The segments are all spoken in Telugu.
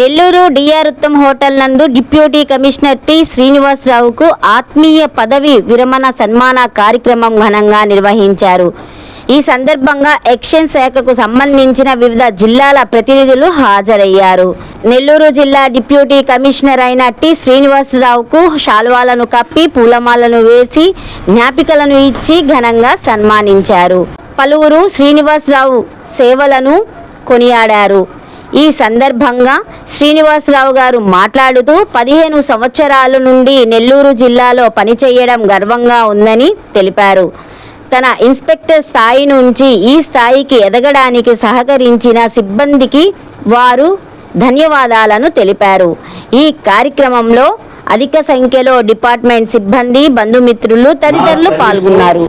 Nellore D R Uttam hotel నందు డిప్యూటీ కమిషనర్ టి శ్రీనివాసరావుకు ఆత్మీయ పదవి విరమణ సన్మాన కార్యక్రమం ఘనంగా నిర్వహించారు. ఈ సందర్భంగా ఎక్షన్ శాఖకు సంబంధించిన వివిధ జిల్లాల ప్రతినిధులు హాజరయ్యారు. నెల్లూరు జిల్లా డిప్యూటీ కమిషనర్ అయిన టి శ్రీనివాసరావుకు శాల్వాలను కప్పి పూలమాలను వేసి జ్ఞాపికలను ఇచ్చి ఘనంగా సన్మానించారు. పలువురు శ్రీనివాసరావు సేవలను కొనియాడారు. ఈ సందర్భంగా శ్రీనివాసరావు గారు మాట్లాడుతూ పదిహేను సంవత్సరాల నుండి నెల్లూరు జిల్లాలో పనిచేయడం గర్వంగా ఉందని తెలిపారు. తన ఇన్స్పెక్టర్ స్థాయి నుంచి ఈ స్థాయికి ఎదగడానికి సహకరించిన సిబ్బందికి వారు ధన్యవాదాలను తెలిపారు. ఈ కార్యక్రమంలో అధిక సంఖ్యలో డిపార్ట్మెంట్ సిబ్బంది బంధుమిత్రులు తదితరులు పాల్గొన్నారు.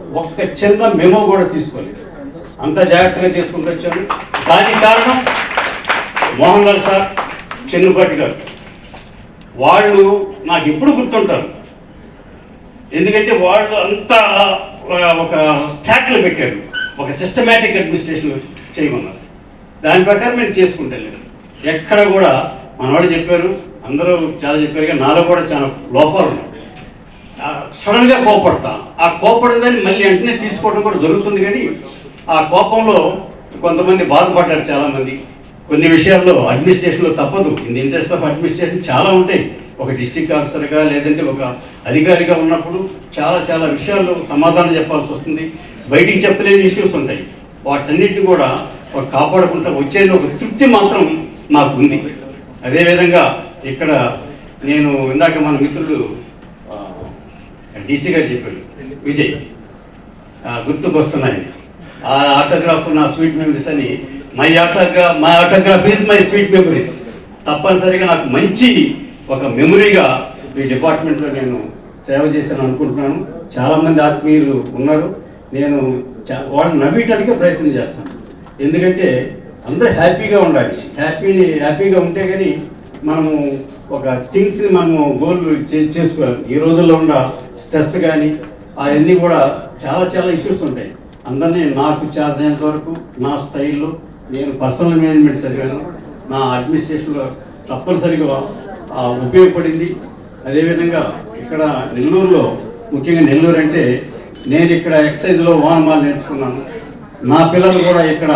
అంత జాగ్రత్తగా చేసుకుంటూ వచ్చాను దానికి కారణం మోహన్ లాల్ సార్ చెన్నుపాటి గారు. వాళ్ళు నాకు ఎప్పుడు గుర్తుంటారు. ఎందుకంటే వాళ్ళు అంతా ఒక ట్రాక్లు పెట్టారు. ఒక సిస్టమేటిక్ అడ్మినిస్ట్రేషన్ చేయమన్నారు. దాని ప్రకారం నేను చేసుకుంటాను ఎక్కడ కూడా మన వాళ్ళు చెప్పారు అందరూ చాలా చెప్పారు కానీ నాలో కూడా చాలా లోపాలు ఉన్నాయి. సడన్గా కోపడతా. ఆ కోపడిందని మళ్ళీ వెంటనే తీసుకోవడం కూడా జరుగుతుంది కానీ ఆ కోపంలో కొంతమంది బాధపడ్డారు చాలామంది. కొన్ని విషయాల్లో అడ్మినిస్ట్రేషన్లో తప్పదు. ఇన్ ఇంట్రెస్ట్ ఆఫ్ అడ్మినిస్ట్రేషన్ చాలా ఉంటాయి. ఒక డిస్టిక్ ఆఫీసర్గా లేదంటే ఒక అధికారిగా ఉన్నప్పుడు చాలా చాలా విషయాల్లో సమాధానం చెప్పాల్సి వస్తుంది. బయటికి చెప్పలేని ఇష్యూస్ ఉంటాయి. వాటన్నిటిని కూడా ఒక కాపాడుకుంటూ వచ్చేది ఒక తృప్తి మాత్రం నాకు ఉంది అదేవిధంగా ఇక్కడ నేను ఇందాక మన మిత్రులు డీసీ గారు చెప్పాడు విజయ్ ఆ, గుర్తుకొస్తున్నాయి. ఆ ఆటోగ్రాఫ్ నా స్వీట్ మెమరీస్ అని my autograph my autograph is my sweet memories తప్పనిసరిగా నాకు మంచి ఒక మెమరీగా ఈ డిపార్ట్మెంట్లో నేను సేవ చేశాను అనుకుంటున్నాను. చాలామంది ఆత్మీయులు ఉన్నారు. నేను చా- వాళ్ళని నవ్వేయటానికే ప్రయత్నం చేస్తాను. ఎందుకంటే అందరూ హ్యాపీగా ఉండాలి. హ్యాపీ హ్యాపీగా ఉంటే కానీ మనము ఒక థింగ్స్ని మనము గోల్ చేసుకోవాలి. ఈ రోజుల్లో ఉన్న స్ట్రెస్ కానీ అవన్నీ కూడా చాలా చాలా ఇష్యూస్ ఉంటాయి. అందరినీ నాకు చేతనేంత వరకు నా స్టైల్లో నేను పర్సనల్ మేనేజ్మెంట్ చదివాను. నా అడ్మినిస్ట్రేషన్లో తప్పనిసరిగా ఉపయోగపడింది. అదేవిధంగా ఇక్కడ నెల్లూరులో ముఖ్యంగా నెల్లూరు అంటే నేను ఇక్కడ ఎక్సైజ్లో వానమాలు నేర్చుకున్నాను. నా పిల్లలు కూడా ఇక్కడ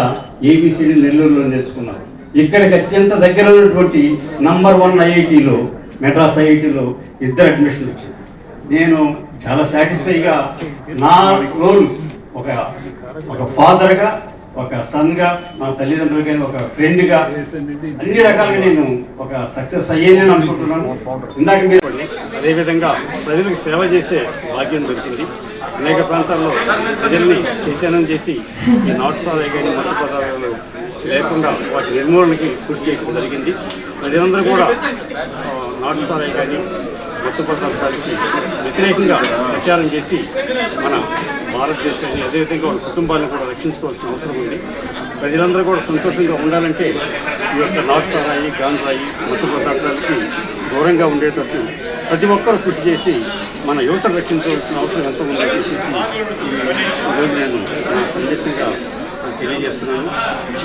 ఏబిసిడి నెల్లూరులో నేర్చుకున్నారు. ఇక్కడికి అత్యంత దగ్గర ఉన్నటువంటి నంబర్ వన్ ఐఐటిలో మెడ్రాస్ ఐఐటిలో ఇద్దరు అడ్మిషన్ వచ్చింది నేను చాలా సాటిస్ఫైగా నా రోల్ ఒక ఒక ఫాదర్గా ఒక సన్గా నా తల్లిదండ్రులు కానీ ఒక ఫ్రెండ్గా అన్ని రకాలుగా నేను ఒక సక్సెస్ అయ్యేనని అనుకుంటున్నాను. ఇందాక మీరు అదేవిధంగా ప్రజలకు సేవ చేసే భాగ్యం దొరికింది. అనేక ప్రాంతాల్లో ప్రజల్ని చైతన్యం చేసి ఈ నాట్ సాలే కానీ మత పదార్థాలు లేకుండా వాటి నిర్మూలనకి కృషి చేయడం జరిగింది. ప్రజలందరూ కూడా నాటు సాలే కానీ మత్తు పదార్థాలకి వ్యతిరేకంగా ప్రచారం చేసి మన భారతదేశాన్ని అదేవిధంగా వాళ్ళ కుటుంబాలను కూడా రక్షించుకోవాల్సిన అవసరం ఉంది. ప్రజలందరూ కూడా సంతోషంగా ఉండాలంటే ఈ యొక్క నాటుసారాయి గాంజాయి మత్తు పదార్థాలకి దూరంగా ఉండేటట్టు ప్రతి ఒక్కరూ కృషి చేసి మన యువతను రక్షించవలసిన అవసరం ఎంత ఉందని చెప్పేసి ఈరోజు రోజు నేను నా సందేశంగా తెలియజేస్తున్నాను.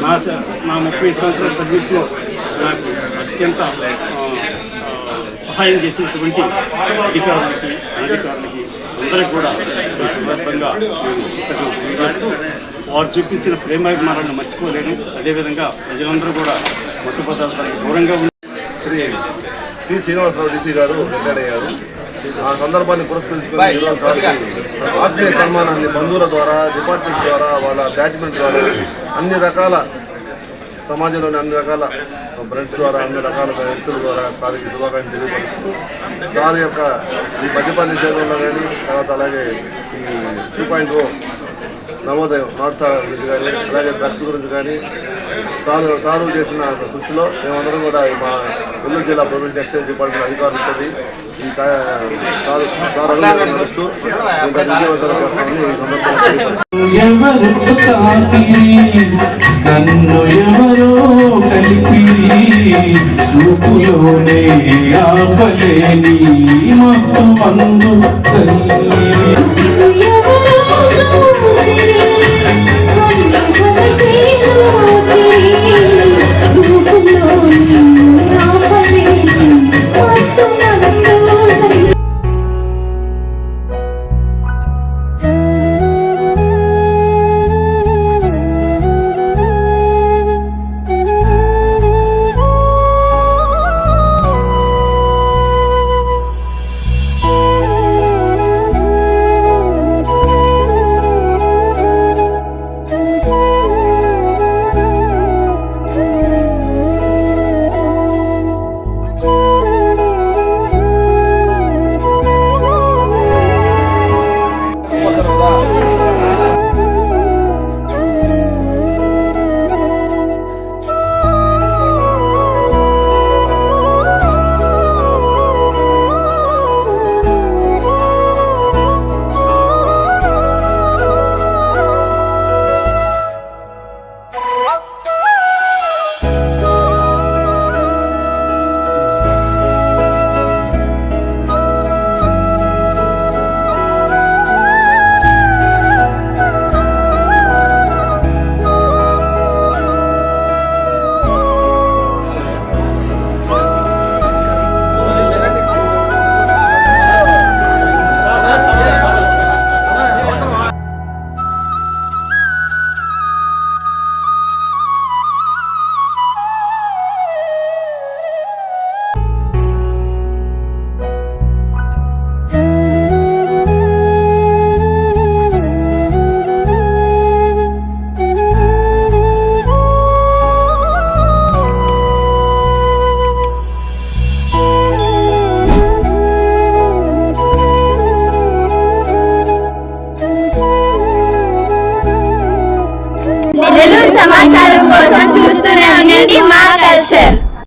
నా స- నా ముప్పై సంవత్సరాల సర్వీస్లో నాకు అత్యంత సహాయం చేసినటువంటి అధికారులకి అనధికారులకి అందరికి కూడా ఈ సందర్భంగా వారు చూపించిన ప్రేమాభిమానాలను మర్చిపోలేను అదేవిధంగా ప్రజలందరూ కూడా మత్తు పదార్థాలకు దూరంగా ఉండి శ్రీ శ్రీ శ్రీనివాసరావు డీసీ గారు అయ్యారు. ఆ సందర్భాన్ని పురస్కరించుకుని ఆత్మీయ సన్మానాన్ని బంధువుల ద్వారా డిపార్ట్మెంట్ ద్వారా వాళ్ళ బ్యాచ్మెంట్ ద్వారా అన్ని రకాల సమాజంలోని అన్ని రకాల ఫ్రెండ్స్ ద్వారా అన్ని రకాల వ్యక్తుల ద్వారా సార్కి శుభాకాంక్షలు తెలియపరుస్తూ సార్ యొక్క ఈ మద్యపాన నిషేధంలో కానీ తర్వాత అలాగే ఈ టూ పాయింట్ ఓ నవోదయం నాట్ గురించి కానీ అలాగే డ్రగ్స్ గురించి కానీ సారు సారు చేసిన కృషిలో మేమందరం కూడా మా నెల్లూరు జిల్లా ప్రొవిజన్ ఎక్స్చేంజ్ డిపార్ట్మెంట్ అధికారులు ఉంటుంది ఈ సారు సార్ అడుగులు నడుస్తూ ఇంకా విజయవంతం చేస్తామని ఈ సందర్భంగా కలిపి చూపులోనే ఆపలేని మత్తు మందు తల్లి